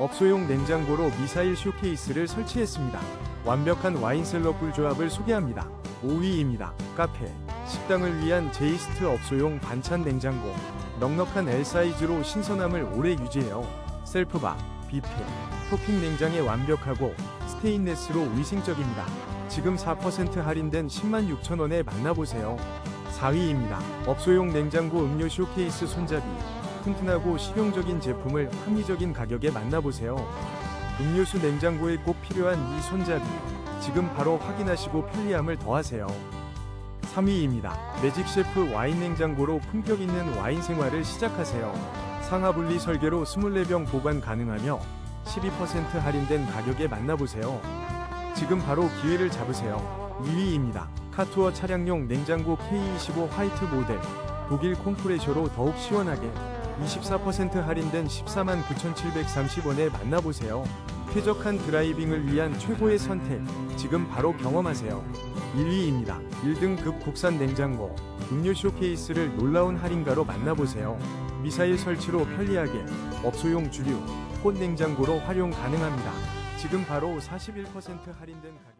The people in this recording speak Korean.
업소용 냉장고로 미사일 쇼케이스를 설치했습니다. 완벽한 와인셀러 꿀조합을 소개합니다. 5위입니다. 카페, 식당을 위한 제이스트 업소용 반찬 냉장고. 넉넉한 L 사이즈로 신선함을 오래 유지해요. 셀프바, 뷔페, 토핑 냉장에 완벽하고 스테인레스로 위생적입니다. 지금 4% 할인된 10만 6천 원에 만나보세요. 4위입니다. 업소용 냉장고 음료 쇼케이스 손잡이. 튼튼하고 실용적인 제품을 합리적인 가격에 만나보세요. 음료수 냉장고에 꼭 필요한 이 손잡이. 지금 바로 확인하시고 편리함을 더하세요. 3위입니다. 매직 셰프 와인 냉장고로 품격 있는 와인 생활을 시작하세요. 상하 분리 설계로 24병 보관 가능하며 12% 할인된 가격에 만나보세요. 지금 바로 기회를 잡으세요. 2위입니다. 카투어 차량용 냉장고 K25 화이트 모델. 독일 콤프레셔로 더욱 시원하게 24% 할인된 14만 9,730원에 만나보세요. 쾌적한 드라이빙을 위한 최고의 선택. 지금 바로 경험하세요. 1위입니다. 1등급 국산 냉장고. 음료 쇼케이스를 놀라운 할인가로 만나보세요. 미사일 설치로 편리하게 업소용 주류, 꽃 냉장고로 활용 가능합니다. 지금 바로 41% 할인된 가격.